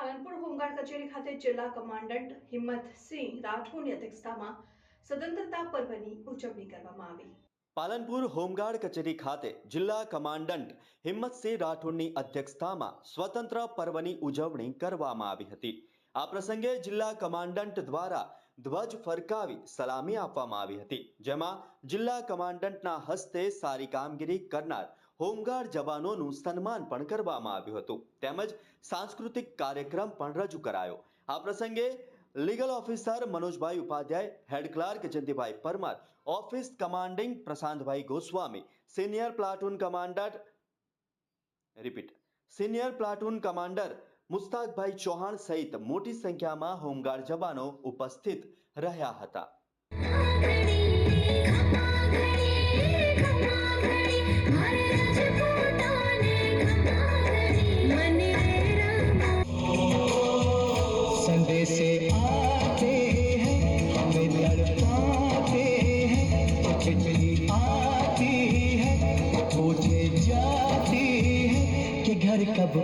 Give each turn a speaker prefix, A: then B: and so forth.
A: Palanpur home guard કચેરી ખાતે જિલ્લા કમાન્ડન્ટ હિંમતસિંહ રાઠોડની અધ્યક્ષતામાં સ્વતંત્રતા પર્વની ઉજવણી કરવામાં આવી.
B: પાલનપુર હોમગાર્ડ કચેરી ખાતે જિલ્લા કમાન્ડન્ટ હિંમતસિંહ રાઠોડની અધ્યક્ષતામાં સ્વતંત્ર પર્વની ઉજવણી કરવામાં આવી હતી. આ પ્રસંગે જિલ્લા કમાન્ડન્ટ દ્વારા ધ્વજ ફરકાવી સલામી આપવામાં આવી હતી. જેમાં જિલ્લા કમાન્ડન્ટના હસ્તે સારી કામગીરી કરનાર હોમગાર્ડ જવાનોનું સન્માન પણ કરવામાં આવ્યું હતું. તેમજ સાંસ્કૃતિક કાર્યક્રમ પણ રજૂ કરાયો. આ પ્રસંગે legal officer Manojbhai Upadhyay, head clerk Jayantibhai Parmar, office commanding Prashantbhai Goswami, senior platoon commander repeat, senior platoon commander Mustakbhai Chauhan સહિત મોટી સંખ્યામાં હોમગાર્ડ જવાનો ઉપસ્થિત રહ્યા હતા
C: संदेश आते हैं हमें तड़पाते हैं चिट्ठी आती है पूछे जाती है कि घर कब